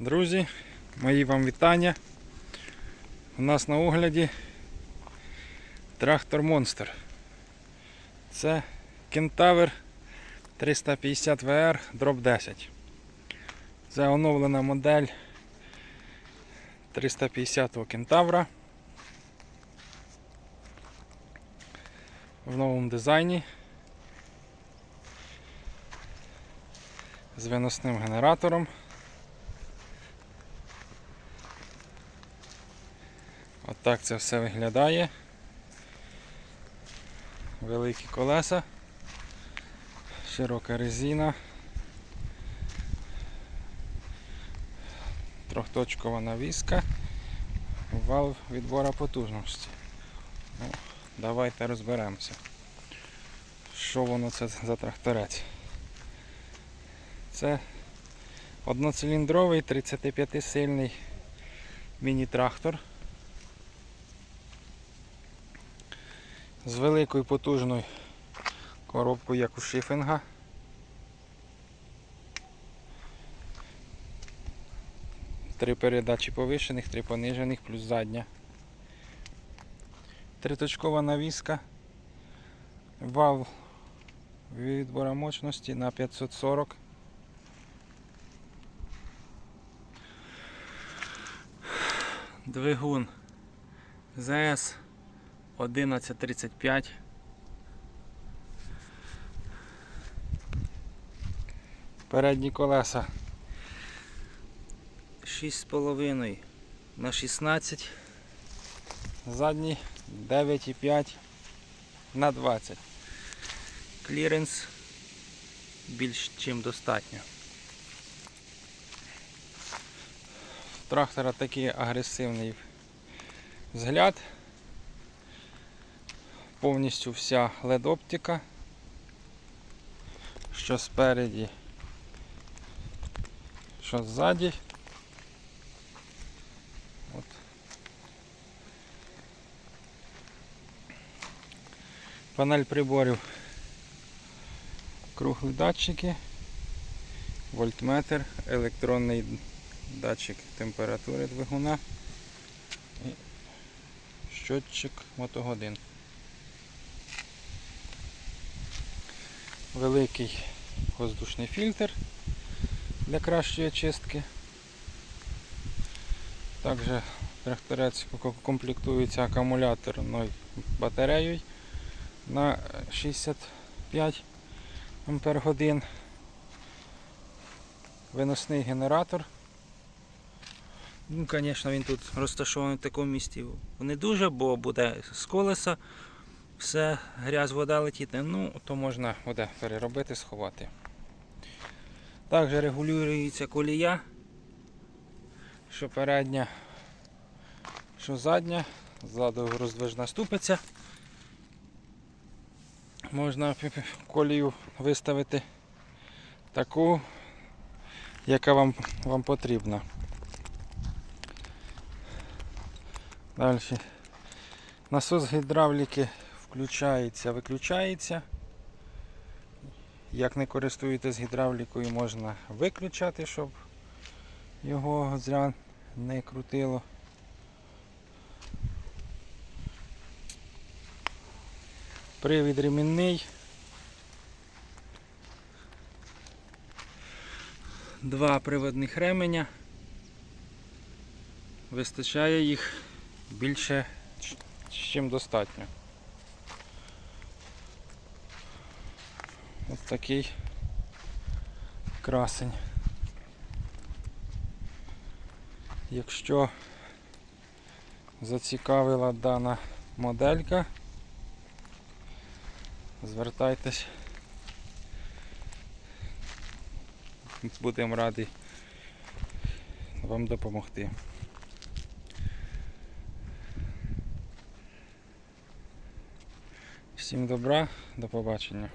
Друзі, мої вам вітання. У нас на огляді трактор Монстр. Це Кентавр 350 VR Drop 10. Це оновлена модель 350-го Кентавра. В новому дизайні. З виносним генератором. Отак це все виглядає. Великі колеса, широка резина, трьохточкова навіска, вал відбора потужності. Ну, давайте розберемося, що воно це за тракторець. Це одноциліндровий 35-сильний міні-трактор. З великою потужною коробкою, як у шифінга. Три передачі повишених, три понижених, плюс задня. Триточкова навіска. Вал відбора мощності на 540. Двигун ЗС 11.35. Передні колеса 6,5 на 16. Задні 9,5 на 20. Кліренс більш чим достатньо. Трактора такий агресивний взгляд повністю вся LED оптика, що спереді, що ззаді. От. Панель приборів, круглі датчики, вольтметр, електронний датчик температури двигуна і щотчик мотогодин. Великий воздушний фільтр для кращої очистки. Також тракторець комплектується акумуляторною батареєю на 65 Ампер годин. Виносний генератор. Ну, Звісно, він тут розташований в такому місці. Не дуже, бо буде з колеса все, грязь, вода летіти, ну, то можна буде переробити, сховати. Також регулюється колія, що передня, що задня, ззаду роздвижна ступиця. Можна колію виставити таку, яка вам, вам потрібна. Далі. Насос гідравліки включається, виключається. Як не користуєтесь гідравлікою, можна виключати, щоб його зря не крутило. Привід ремінний. Два приводних ременя. Вистачає їх більше, чим достатньо. Ось такий красень. Якщо зацікавила дана моделька, звертайтесь, будемо раді вам допомогти. Всім добра, до побачення.